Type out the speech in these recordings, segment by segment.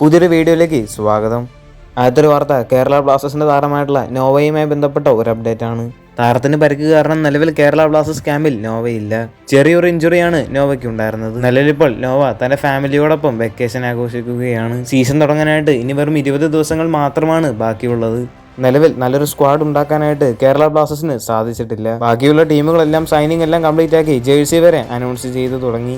പുതിയൊരു വീഡിയോയിലേക്ക് സ്വാഗതം. ആദ്യത്തെ വാർത്ത കേരള ബ്ലാസ്റ്റേഴ്സിന്റെ താരമായിട്ടുള്ള നോവയുമായി ബന്ധപ്പെട്ട ഒരു അപ്ഡേറ്റ് ആണ് താരത്തിന് പരിക്ക് കാരണം നിലവിൽ കേരള ബ്ലാസ്റ്റേഴ്സ് ക്യാമ്പിൽ നോവയില്ല. ചെറിയൊരു ഇഞ്ചുറിയാണ് നോവയ്ക്ക് ഉണ്ടായിരുന്നത്. നിലവിലിപ്പോൾ നോവ തന്റെ ഫാമിലിയോടൊപ്പം വെക്കേഷൻ ആഘോഷിക്കുകയാണ്. സീസൺ തുടങ്ങാനായിട്ട് ഇനി വെറും ഇരുപത് ദിവസങ്ങൾ മാത്രമാണ് ബാക്കിയുള്ളത്. നിലവിൽ നല്ലൊരു സ്ക്വാഡ് ഉണ്ടാക്കാനായിട്ട് കേരള ബ്ലാസ്റ്റേഴ്സിന് സാധിച്ചിട്ടില്ല. ബാക്കിയുള്ള ടീമുകളെല്ലാം സൈനിങ് എല്ലാം കംപ്ലീറ്റ് ആക്കി ജേഴ്സി വരെ അനൗൺസ് ചെയ്തു തുടങ്ങി.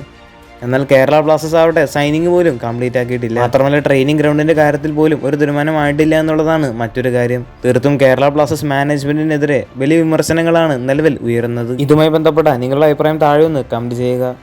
എന്നാൽ കേരള ബ്ലാസ്റ്റേഴ്സ് ആവട്ടെ സൈനിങ് പോലും കംപ്ലീറ്റ് ആക്കിയിട്ടില്ല. മാത്രമല്ല ട്രെയിനിങ് ഗ്രൗണ്ടിന്റെ കാര്യത്തിൽ പോലും ഒരു തീരുമാനമായിട്ടില്ല എന്നുള്ളതാണ് മറ്റൊരു കാര്യം. തീർത്തും കേരള ബ്ലാസ്റ്റേഴ്സ് മാനേജ്മെന്റിനെതിരെ വലിയ വിമർശനങ്ങളാണ് നിലവിൽ ഉയരുന്നത്. ഇതുമായി ബന്ധപ്പെട്ട നിങ്ങളുടെ അഭിപ്രായം താഴെ ഒന്ന് കമന്റ് ചെയ്യുക.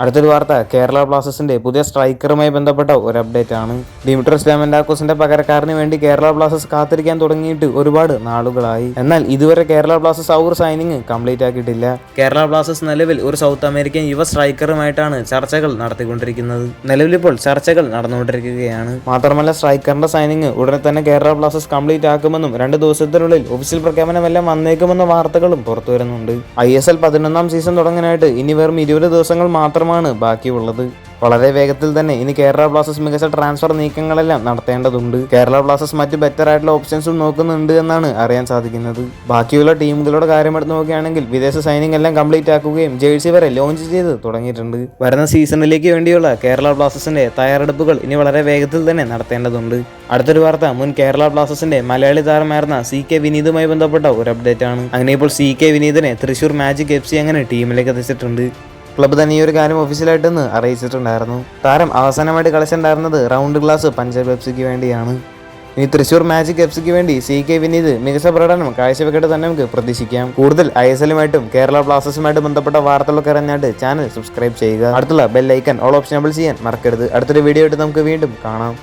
അടുത്തൊരു വാർത്ത. കേരള ബ്ലാസ്റ്റേഴ്സിന്റെ പുതിയ സ്ട്രൈക്കറുമായി ബന്ധപ്പെട്ട ഒരു അപ്ഡേറ്റ് ആണ്. ഡിമിട്രസ് ഡാമൻഡാക്കോസിന്റെ പകരക്കാരന് വേണ്ടി കേരള ബ്ലാസ്റ്റേഴ്സ് കാത്തിരിക്കാൻ തുടങ്ങിയിട്ട് ഒരുപാട് നാളുകളായി. എന്നാൽ ഇതുവരെ കേരള ബ്ലാസ്റ്റേഴ്സ് ആ സൈനിങ് കംപ്ലീറ്റ് ആക്കിയിട്ടില്ല. കേരള ബ്ലാസ്റ്റേഴ്സ് നിലവിൽ ഒരു സൗത്ത് അമേരിക്കൻ യുവ സ്ട്രൈക്കറുമായിട്ടാണ് ചർച്ചകൾ നടത്തിക്കൊണ്ടിരിക്കുന്നത്. നിലവിലിപ്പോൾ ചർച്ചകൾ നടന്നുകൊണ്ടിരിക്കുകയാണ്. മാത്രമല്ല സ്ട്രൈക്കറിന്റെ സൈനിങ് ഉടനെ തന്നെ കേരള ബ്ലാസ്റ്റേഴ്സ് കംപ്ലീറ്റ് ആക്കുമെന്നും രണ്ട് ദിവസത്തിനുള്ളിൽ ഒഫീഷ്യൽ പ്രഖ്യാപനമെല്ലാം വന്നേക്കുമെന്ന വാർത്തകളും പുറത്തുവരുന്നുണ്ട്. ഐ എസ് എൽ പതിനൊന്നാം സീസൺ തുടങ്ങാനായിട്ട് ഇനി വെറും ഇരുപത് ദിവസങ്ങൾ മാത്രമാണ് ബാക്കിയുള്ളത്. വളരെ വേഗത്തിൽ തന്നെ ഇനി കേരള ബ്ലാസ്റ്റേഴ്സ് മികച്ച ട്രാൻസ്ഫർ നീക്കങ്ങളെല്ലാം നടത്തേണ്ടതുണ്ട്. കേരള ബ്ലാസ്റ്റേഴ്സ് മറ്റ് ബെറ്റർ ആയിട്ടുള്ള ഓപ്ഷൻസും നോക്കുന്നുണ്ട് എന്നാണ് അറിയാൻ സാധിക്കുന്നത്. ബാക്കിയുള്ള ടീമുകളുടെ കാര്യം എടുത്ത് നോക്കുകയാണെങ്കിൽ വിദേശ സൈനിങ് എല്ലാം കംപ്ലീറ്റ് ആക്കുകയും ജേഴ്സി വരെ ലോഞ്ച് ചെയ്ത് തുടങ്ങിയിട്ടുണ്ട്. വരുന്ന സീസണിലേക്ക് വേണ്ടിയുള്ള കേരള ബ്ലാസ്റ്റേഴ്സിന്റെ തയ്യാറെടുപ്പുകൾ ഇനി വളരെ വേഗത്തിൽ തന്നെ നടത്തേണ്ടതുണ്ട്. അടുത്തൊരു വാർത്ത മുൻ കേരള ബ്ലാസ്റ്റേഴ്സിന്റെ മലയാളി താരമായിരുന്ന സി കെ വിനീതുമായി ബന്ധപ്പെട്ട ഒരു അപ്ഡേറ്റ് ആണ്. അങ്ങനെ ഇപ്പോൾ സി കെ വിനീതിനെ തൃശൂർ മാജിക് എഫ് സി അങ്ങനെ ടീമിലേക്ക് എത്തിച്ചിട്ടുണ്ട്. ക്ലബ്ബ് തന്നെ ഈ ഒരു കാര്യം ഒഫീഷ്യലായിട്ടൊന്ന് അറിയിച്ചിട്ടുണ്ടായിരുന്നു. താരം അവസാനമായിട്ട് കളിച്ചിട്ടുണ്ടായിരുന്നത് റൗണ്ട് ഗ്ലാസ് പഞ്ചാബ് എഫ് സിക്ക് വേണ്ടിയാണ്. ഇനി തൃശൂർ മാജിക് എഫ് സിക്ക് വേണ്ടി സി കെ വിനീത് മികച്ച പ്രകടനം കാഴ്ചവെക്കട്ടെ തന്നെ നമുക്ക് പ്രതീക്ഷിക്കാം. കൂടുതൽ ഐ എസ് എല്ലുമായിട്ടും കേരള ബ്ലാസ്റ്റേഴ്സുമായിട്ട് ബന്ധപ്പെട്ട വാർത്തകളൊക്കെ അറിഞ്ഞാണ്ട് ചാനൽ സബ്സ്ക്രൈബ് ചെയ്യുക. അടുത്തുള്ള ബെൽ ഐക്കൺ ഓൾ ഓപ്ഷനബിൾ ചെയ്യാൻ മറക്കരുത്. അടുത്തൊരു വീഡിയോ ആയിട്ട് നമുക്ക് വീണ്ടും കാണാം.